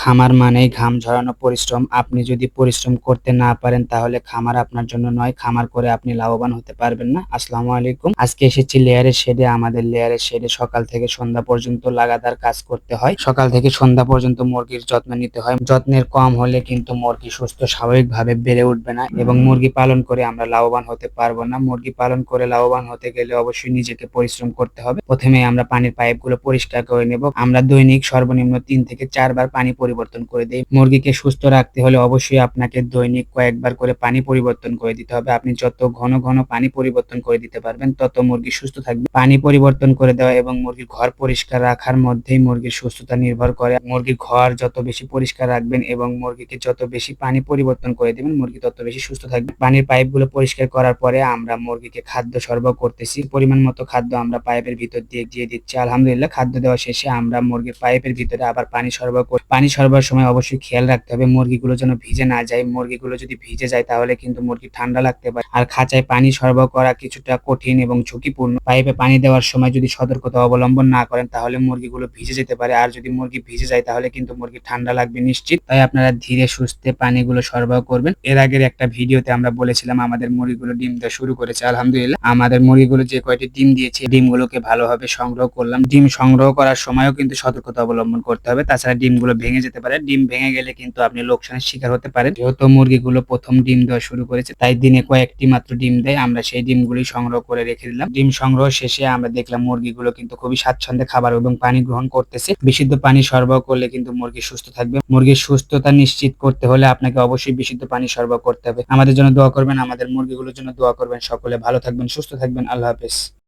খামার মানেই ঘাম ঝরানো পরিশ্রম। আপনি যদি পরিশ্রম করতে না পারেন, তাহলে খামার আপনার জন্য নয়, খামার করে আপনি লাভবান হতে পারবেন না। আসসালামু আলাইকুম। আজকে এসেছি লেয়ারের শেডে। আমাদের লেয়ারের শেডে সকাল থেকে সন্ধ্যা পর্যন্ত লাগাতার কাজ করতে হয়। সকাল থেকে সন্ধ্যা পর্যন্ত মুরগির যত্ন নিতে হয়। যত্নের কম হলে কিন্তু মুরগি সুস্থ, স্বাভাবিকভাবে বেড়ে উঠবে না এবং মুরগি পালন করে আমরা লাভবান হতে পারব না। মুরগি পালন করে লাভবান হতে গেলে অবশ্যই নিজেকে পরিশ্রম করতে হবে। প্রথমে আমরা পানির পাইপগুলো পরিষ্কার করে নেব। আমরা দৈনিক সর্বনিম্ন তিন থেকে চারবার পানি পরিবর্তন করে দেই। মুরগিকে সুস্থ রাখতে হলে অবশ্যই আপনাকে দৈনিক কয়েকবার করে পানি পরিবর্তন করে দিতে হবে। আপনি যত ঘন ঘন পানি পরিবর্তন করে দিতে পারবেন, তত মুরগি সুস্থ থাকবে। পানি পরিবর্তন করে দেওয়া এবং মুরগির ঘর পরিষ্কার রাখার মধ্যেই মুরগির সুস্থতা নির্ভর করে। মুরগির ঘর যত বেশি পরিষ্কার রাখবেন এবং মুরগিকে যত বেশি পানি পরিবর্তন করে দিবেন, মুরগি তত বেশি সুস্থ থাকবে। পানির পাইপগুলো পরিষ্কার করার পরে আমরা মুরগিকে খাদ্য সরবরাহ করতেছি। পরিমাণ মতো খাদ্য আমরা পাইপের ভিতর দিয়ে দিয়ে দিচ্ছি। আলহামদুলিল্লাহ, খাদ্য দেওয়া শেষে আমরা মুরগির পাইপের ভিতরে আবার পানি সরবরাহ পানি সরবরাহের সময় অবশ্যই খেয়াল রাখতে হবে। মুরগিগুলো যেন ভিজে না যায়। মুরগিগুলো যদি ভিজে যায় তাহলে কিন্তু মুরগি ঠান্ডা লাগতে পারে। আর খাঁচায় পানি সরবরাহ করা কিছুটা কঠিন এবং ঝুঁকিপূর্ণ। পাইপে পানি দেওয়ার সময় যদি সতর্কতা অবলম্বন না করেন তাহলে মুরগিগুলো ভিজে যেতে পারে। আর যদি মুরগি ভিজে যায় তাহলে কিন্তু মুরগি ঠান্ডা লাগবে নিশ্চিত। তাই আপনারা ধীরে সুস্থে পানিগুলো সরবরাহ করবেন। এর আগের একটা ভিডিওতে আমরা বলেছিলাম আমাদের মুরগিগুলো ডিম দেওয়া শুরু করেছে। আলহামদুলিল্লাহ, আমাদের মুরগিগুলো যে কয়টি ডিম দিয়েছে, ডিমগুলোকে ভালোভাবে সংগ্রহ করলাম। ডিম সংগ্রহ করার সময়ও কিন্তু সতর্কতা অবলম্বন করতে হবে। তাছাড়া ডিমগুলো ভেঙে যেতে পারে। ডিম ভেঙে গেলে কিন্তু আপনি লোকসানের শিকার হতে পারেন। যেহেতু মুরগিগুলো প্রথম ডিম দেওয়া শুরু করেছে, তাই দিনে কয়েকটি মাত্র ডিম দেয়। আমরা সেই ডিমগুলি সংগ্রহ করে রেখে দিলাম। ডিম সংগ্রহ শেষে আমরা দেখলাম মুরগিগুলো কিন্তু খুবই স্বাচ্ছন্দ্যে খাবার এবং পানি গ্রহণ করতেছে। বিশুদ্ধ পানি সরবরাহ করলে কিন্তু মুরগি সুস্থ থাকবে। মুরগির সুস্থতা নিশ্চিত করতে হলে আপনাকে অবশ্যই বিশুদ্ধ পানি সরবরাহ করতে হবে। আমাদের জন্য দোয়া করবেন, আমাদের মুরগিগুলোর জন্য দোয়া করবেন। সকলে ভালো থাকবেন, সুস্থ থাকবেন। আল্লাহ হাফেজ।